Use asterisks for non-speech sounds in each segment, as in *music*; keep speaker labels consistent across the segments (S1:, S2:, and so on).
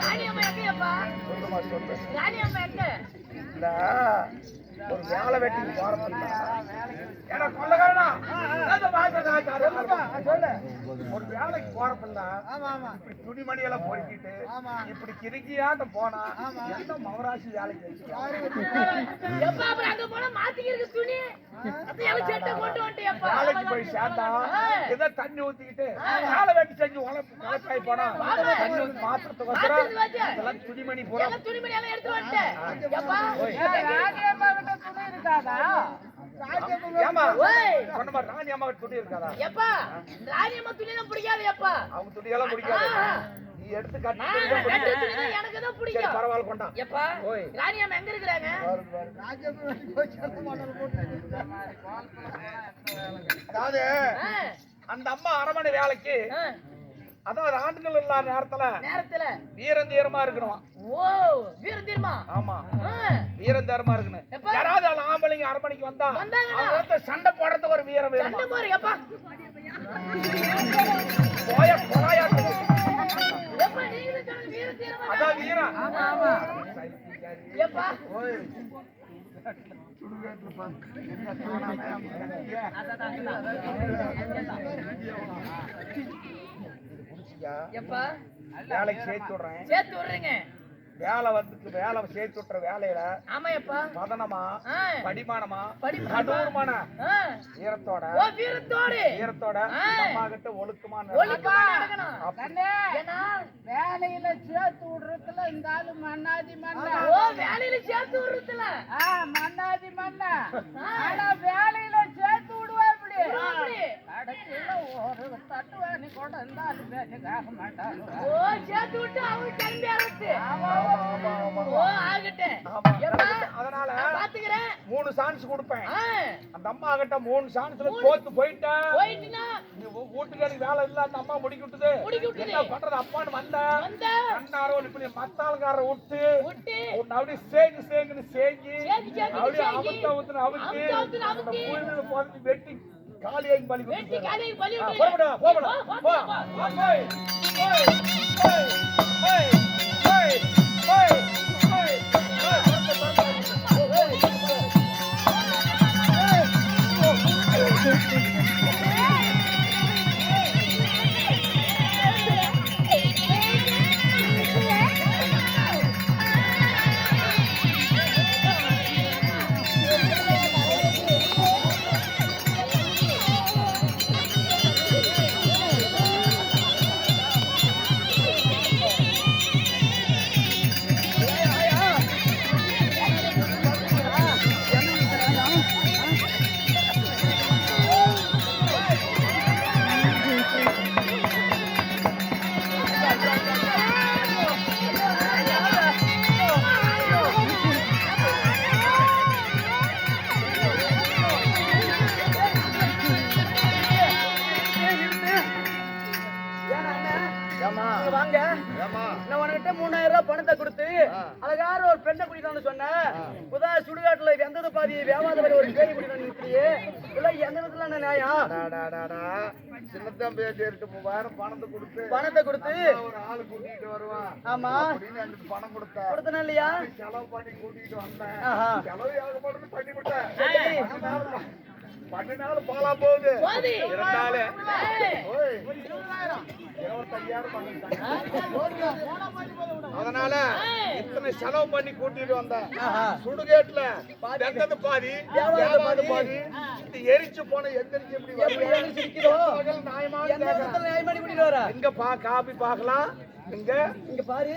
S1: ராணி அம்மா
S2: எங்கப்பா
S1: ராணி அம்மா எங்க
S2: வேலை வெட்டி போறப்பா ஏன்னா கொள்ளகாரனா ஒரு வேலைக்கு போறப்பா இப்படி துணிமணியெல்லாம் பொறுக்கிட்டு இப்படி கிறுக்கியாட்ட போனா எந்த மகராசி வேலைக்கு வேலைக்கு போய் சேர்ந்தா ஏதோ தண்ணி ஊத்திக்கிட்டு வேலை வெட்டி செஞ்சு உழப்பு கலக்காய் போனா தண்ணி ஊத்தி துணிமணி
S1: போறோம் துணிமணி எல்லாம் எடுத்து இருக்காதா?
S2: ஏமா சொன்ன மாதிரி ராணியம்மா துணி
S1: பிடிக்காது எப்பா?
S2: அவங்க துணி பிடிக்காது. நீ எடுத்து
S1: எனக்கு தான் பிடிக்கும்.
S2: பரவாயில்ல கொண்டா.
S1: எப்பா ராணியம்மா எங்க இருக்கறாங்க?
S2: அதாவது அந்த அம்மா அரை மணி
S1: வேலைக்கு
S2: அதாவது ஆண்டுகள் இல்லாத நேரத்துல.
S1: நேரத்துல.
S2: வீரந்தீரமா இருக்கணும்.
S1: ஓ வீரம் தீரமா?
S2: ஆமா. வீரம் தீரமா இருக்கணும். யாராவது ஆம்பளைங்க
S1: அரை
S2: மணிக்கு வந்தா வந்தாங்க சண்டை போடுறது ஒரு வீரம் வேணும்.
S1: சண்டை போறீங்க அப்பா
S2: போய
S1: போயா
S2: அதான் வீரம்.
S1: ஆமா ஆமா. ஏப்பா
S2: ஓய்
S1: எப்பா?
S2: வேலைக்கு சேர்த்து விடுறேன்.
S1: சேர்த்து விடுறீங்க.
S2: வேலை வந்துட்டு வேலை சேர்த்து விட்டுற வேலையில
S1: ஆமா எப்பா
S2: மதனமா
S1: ஆ,
S2: படிமானமா? கடூர்மான
S1: வீரத்தோடு
S2: ஈரத்தோட
S1: ஆ.
S2: அம்மா கிட்ட ஒழுக்கமா
S3: வேலையில சேர்த்து விடுறதுல இந்த ஆளு மண்ணாதி மண்ணா.
S1: ஓ வேலையில சேர்த்து விடுறதுல.
S3: ஆ, மண்ணாதி மண்ணா. ஆனா வேலையில சேர்த்து விடுவா இப்படி
S1: அப்படி.
S3: கடைசியில ஒரு தட்டுவாணி கூட இருந்தாலும் பேச்சுக்காக மாட்டாங்க
S1: ஓ சேர்த்து விட்டு அவங்க கிளம்பி அரசு
S2: ஆமா, ஆமா, ஆமா.
S1: ஓ ஆகட்டும்
S2: ஆமா.
S1: எப்பா
S2: அதனால
S1: பாத்துக்கிறேன்.
S2: மூணு சான்ஸ் கொடுப்பேன். அந்த அம்மா கிட்ட மூணு சான்ஸ்ல தோத்து போயிட்ட
S1: போயிட்டுனா.
S2: வீட்டுக்காரி வேலை இல்ல அந்த அம்மா முடிக்க விட்டுது. என்ன பண்றது அப்பான்னு வந்த.
S1: வந்த.
S2: அண்ணாரோ இப்படி மத்தாளுக்கார விட்டு. உன்னை அப்படியே சேங்கு சேங்குன்னு சேங்கி அப்படியே அந்த
S1: அமுக்கி,
S2: புழுதியில போட்டு வெட்டி காளியை பலி
S4: புறப்படா
S2: போகணும்
S4: அழகார ஒரு பெண்ணை குடிக்கணும்னு சொன்னேன் புதா சுடுகாட்டுல வெந்தது பாதி வேவாத பாதி ஒரு கேள்வி குடிக்கணும் இல்ல எந்த இடத்துல
S2: டா. சின்னத்தம் பேசி இருக்கு மூவாயிரம் பணத்தை கொடுத்து
S4: பணத்தை கொடுத்து?
S2: ஒரு ஆளு கூட்டிட்டு வருவான்.
S4: ஆமா.
S2: பணம் கொடுத்த.
S4: கொடுத்தனா இல்லையா?
S2: செலவு பண்ணி கூட்டிட்டு வந்தேன்.
S4: ஆஹா.
S2: செலவு ஏகப்பட்டது பண்ணி விட்டேன். பண்ணினாலும் பாலா போகுது. இருந்தாலே அதனால இத்தனை செலவு பண்ணி கூட்டிட்டு வந்தேன் சுடுகேட்ல வெந்தது பாதி பாதி. பாதி. இந்த எரிச்சு போன எந்திரிச்சு இப்படி எங்கப்பா காபி பார்க்கலாம். இங்க.
S4: இங்க பாரு.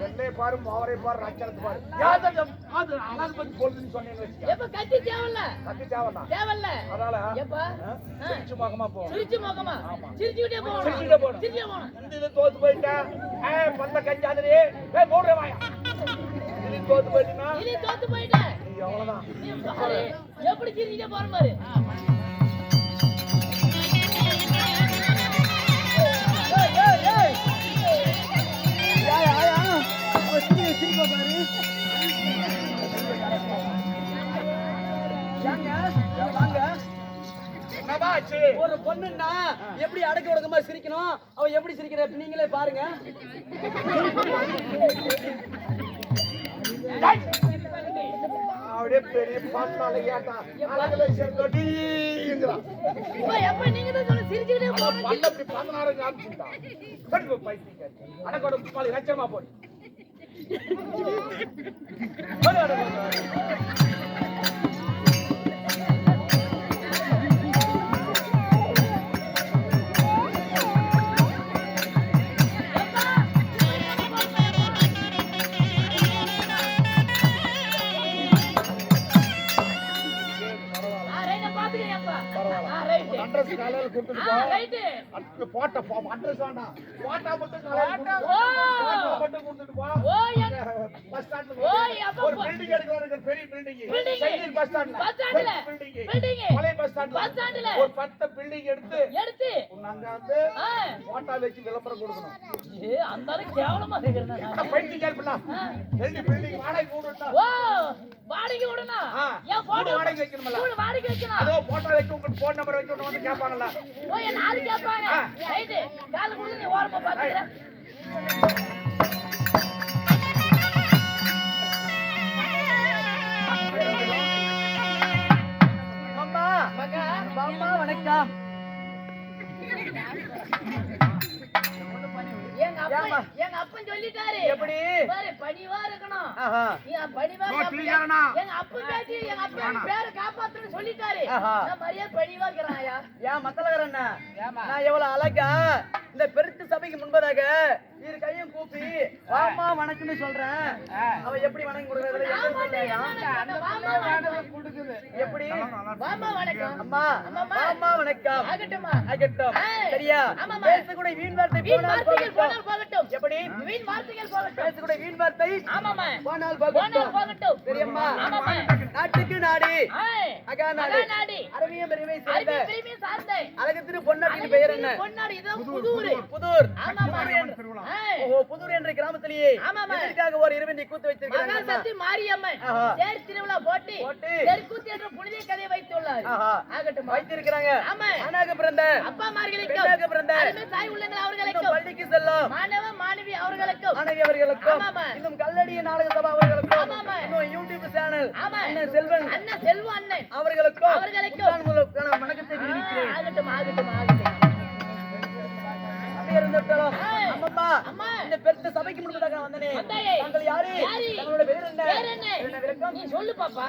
S2: வெள்ளை பாரு மாவரை பாரு நச்சரத்து பாரு. யாவது அது அழகு பத்தி பொழுதுன்னு சொன்னேன்னு வச்சுக்க.
S1: எப்ப கத்தி தேவையில்ல?
S2: கத்தி தேவைதான்
S1: தேவையில்ல.
S2: அதனால
S1: எப்பா?
S2: சிரிச்சு முகமா போ.
S1: சிரிச்சு முகமா? சிரிச்சுக்கிட்டே போகணும்.
S2: சிரிச்சுக்கிட்டே போகணும்.
S1: சிரிச்சுட்டே போகணும்.
S2: இந்த இது தோத்து போயிட்டேன் ஏ பந்த கஞ்சாதிரி ஏ மூடுற வாயா. இது தோத்து போயிட்டீங்கன்னா
S1: இனி தோத்து போயிட்டேன்.
S2: நீ
S1: பாரு எப்படி சிரிச்சுட்டே போற பாரு.
S4: பொண்ணுன்னா எப்படி அடக்க ஒடுக்கமா சிரிக்கணும்? அவ எப்படி சிரிக்கிற? நீங்களே பாருங்க.
S2: அப்படியே பெரிய பாட்டால ஏட்டான் அழகுல சேர்ந்தோட்டிங்கிறான்
S1: இப்ப எப்ப நீங்க தான் சொல்ல
S2: பல்ல அப்படி காமிச்சுட்டான் கண்டு பைத்தியக்காரி அடக்கோட பாலி லட்சமா போடு. *laughs* போட்ட address வேண்டாம். போட்டா மட்டும் பஸ் ஸ்டாண்ட்ல ஒரு எடுக்கணும், பெரிய. சென்னை பஸ் ஸ்டாண்ட்ல.
S1: பஸ் ஸ்டாண்ட்ல.
S2: building. பழைய பஸ் ஸ்டாண்ட்ல.
S1: பஸ் ஸ்டாண்ட்ல.
S2: ஒரு பத்து building எடுத்து
S1: எடுத்து
S2: வந்து போட்டா வச்சு விளம்பரம் கொடுக்கணும்
S1: ஏ அந்த அளவுக்கு கேவலமா நான்.
S2: ரெண்டு வாடகைக்கு விடுட்டா.
S1: ஓ வாடகை விடணும். என் போட்டோ
S2: வீடு வாடகை வைக்கணும்ல.
S1: வீடு வாடகை வைக்கணும்
S2: அதோ போட்டோ வச்சு உங்களுக்கு போன் நம்பர் வச்சு வந்து கேட்பாங்கல்ல
S1: ஓ கேட்பாங்க. ரைட் கால நீ ஓரமா பாத்துக்கிறேன்
S4: Yeah.
S1: எங்க அப்பன் சொல்லிட்டாரு.
S4: எப்படி?
S1: பாரு பணிவா இருக்கணும். நீ பணிவா? எங்க அப்பன் பேச்சு எங்க அப்பன் பேரை காப்பாத்துன்னு சொல்லிட்டாரு. நான் மரியாதை பணிவா இருக்கிறாயா
S4: ஏன் மத்தலகர் அண்ணா நான் எவ்வளவு அழகா இந்த பெருத்து சபைக்கு முன்பதாக இரு கையும் கூப்பி வாமா வணக்கம்னு சொல்றேன். அவ எப்படி வணக்கம் கொடுக்கறதுல சொல்லையா எப்படி?
S1: மாமா வணக்கம்.
S4: அம்மா. வாமா வணக்கம்.
S1: ஆகட்டுமா.
S4: ஆகட்டும். சரியா?
S1: ஆமாம்மா.
S4: பேசக்கூடிய வீண் வார்த்தை போனால் போகட்டும். எப்படி?
S1: வீண் வார்த்தைகள் போகட்டும்.
S4: பேசக்கூடிய வீண் வார்த்தை.
S1: ஆமாமா
S4: போனால்
S1: போனால்
S4: போகட்டும்.
S1: போகட்டும்
S4: சரியம்மா
S1: ஆமாமா
S4: நாட்டுக்கு நாடு. அகா நாடு. அரபியம் பெருமை சேர்ந்த
S1: அருமை பெருமை சார்ந்த
S4: அழகத்திரு பொன்னாட்டின் பெயர் என்ன?
S1: பொன்னாடி இதோ புதூர்
S4: புதூர்.
S1: ஆமாமா
S4: என்று- புதூர் கிராமத்திலேயே
S1: ஆமாமா.
S4: இதற்காக ஒரு இரவண்டி கூத்து வச்சிருக்காங்க
S1: மாரியம்மன். தேர் திருவிழா. தெற்குத்தி என்ற புனித கதை வைத்துள்ளார். ஆகட்டும்.
S4: வைத்திருக்கிறாங்க.
S1: ஆமா.
S4: ஆணாக பிறந்த.
S1: அப்பா மார்களுக்கும்
S4: பெண்ணாக பிறந்த.
S1: அருமை தாய் உள்ளங்கள் அவர்களுக்கும்.
S4: பள்ளிக்கு செல்லும்.
S1: மாணவ மாணவி அவர்களுக்கும்.
S4: மாணவி அவர்களுக்கும். இன்னும் கல்லடிய நாடக சபா அவர்களுக்கும்.
S1: ஆமாமா.
S4: இன்னும் யூடியூப் சேனல்
S1: ஆமா.
S4: அண்ணன் செல்வன்.
S1: அண்ணன் செல்வம் அண்ணன்.
S4: அவர்களுக்கும்.
S1: அவர்களுக்கும்.
S4: வணக்கத்தை தெரிவிக்கிறேன்.
S1: ஆகட்டும் ஆகட்டும் ஆகட்டும்.
S4: இருந்துட்டாலும்
S1: ஏய்.
S4: அம்மம்மா
S1: அம்மா.
S4: இந்த பெருத்த சபைக்கு முன்பதாக வந்தனே. தாங்கள் யாரு? தங்களோட பேர் என்ன விளக்கம்
S1: சொல்லு பாப்பா